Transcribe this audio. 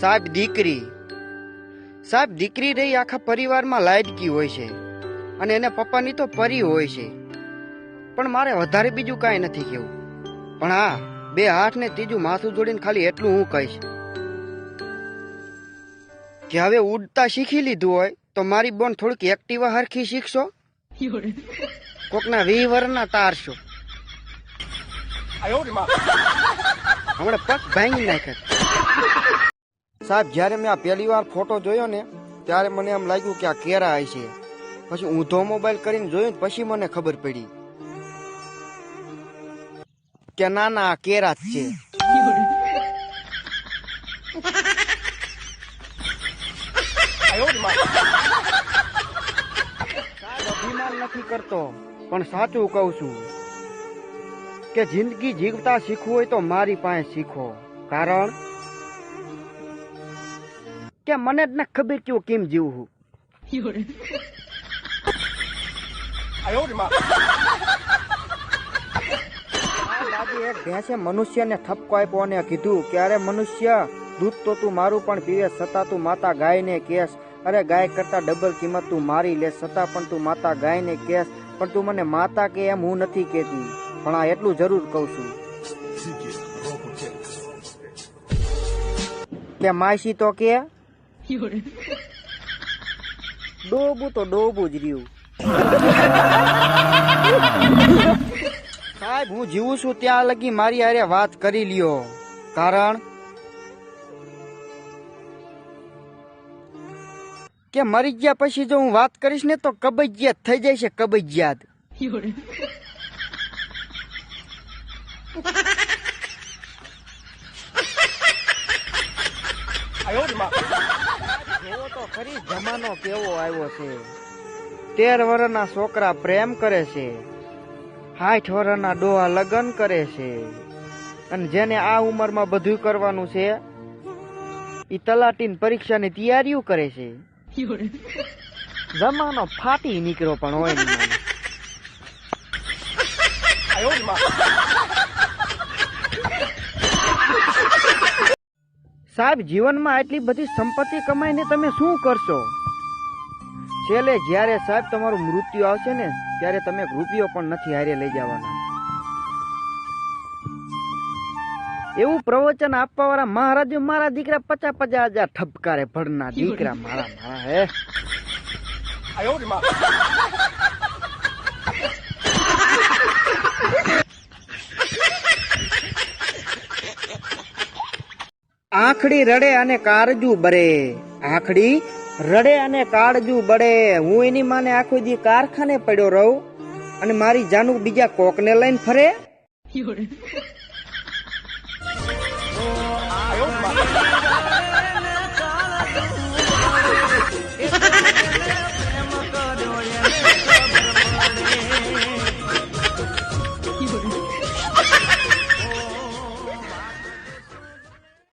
સાહેબ દીકરી. સાહેબ દીકરી રહી આખા પરિવારમાં લાયકી હોય છે. અને એને પપ્પાની તો પરી હોય છે. પણ મારે વધારે બીજું કાંઈ નથી કહેવું પણ હા બે હાથ ને ત્રીજું માથું જોડીને ખાલી એટલું હું કહીશ. કે હવે ઉડતા શીખી લીધું હોય તો મારી બોન થોડીક એક્ટિવા હરખી શીખશો. કોકના વી વરના તારશો. હમણાં પગ ભાંગી નાખે સાહેબ, જ્યારે મેં આ પહેલી વાર ફોટો જોયો ને, ત્યારે મને એમ લાગ્યું કે આ કેરા છે. પછી ઊંધો મોબાઈલ કરીને જોયું ને, પછી મને ખબર પડી કે ના ના, આ કેરા જ છે. અભિમાન નથી કરતો, પણ સાચું કહું છું કે જિંદગી જીવતા શીખવું હોય તો મારી પાસે શીખો. કારણ કે મને જ ના ખબર કે હું કેમ જીવું છું. એક ભેંસે મનુષ્યને ઠપકો આપ્યો અને કીધું કે અરે મનુષ્ય દૂધ તો તું મારું પણ પીવે છતાં તું માતા ગાયને કેસ. અરે ગાય કરતા ડબલ કિંમત તું મારી લે છતાં પણ તું માતા ગાયને કેસ. પણ તું મને માતા કે એમ હું નથી કેતી પણ આ એટલું જરૂર કહું છું. કે માસી તો કે ડોબું તો ડોબું જ રહ્યું. સાહેબ હું જીવું છું ત્યાં લગી મારી હારે વાત કરી લ્યો. કારણ કે મરી ગયા પછી જો હું વાત કરીશ ને તો કબજિયાત થઈ જાય છે કબજિયાત. જોવો તો ખરી જમાનો કેવો આવ્યો છે. તેર વર્ષના છોકરા પ્રેમ કરે છે. સાઠ વર્ષના ડોહા લગ્ન કરે છે. અને જેને આ ઉંમરમાં બધું કરવાનું છે, ઈ તલાટીની પરીક્ષાની તૈયારીઓ કરે છે. જમાનો ફાટી નીકળ્યો પણ હોય નહીં માને. સાહેબ જીવનમાં આટલી બધી સંપત્તિ કમાઈને તમે શું કરશો? છેલ્લે જ્યારે સાહેબ તમારું મૃત્યુ આવશે ને ત્યારે તમે રૂપિયો પણ નથી હારે લઈ જવાના. એવું પ્રવચન આપવા વાળા મહારાજ મારા દીકરા પચાસ પચાસ હજાર ઠપકારે ભણના દીકરા મારા મારા હે? આંખડી રડે અને કારજુ બરે. આંખડી રડે અને કાળજુ બળે. હું એની માને આખો દી કારખાને પડ્યો રહું અને મારી જાનું બીજા કોકને લઈને ફરે.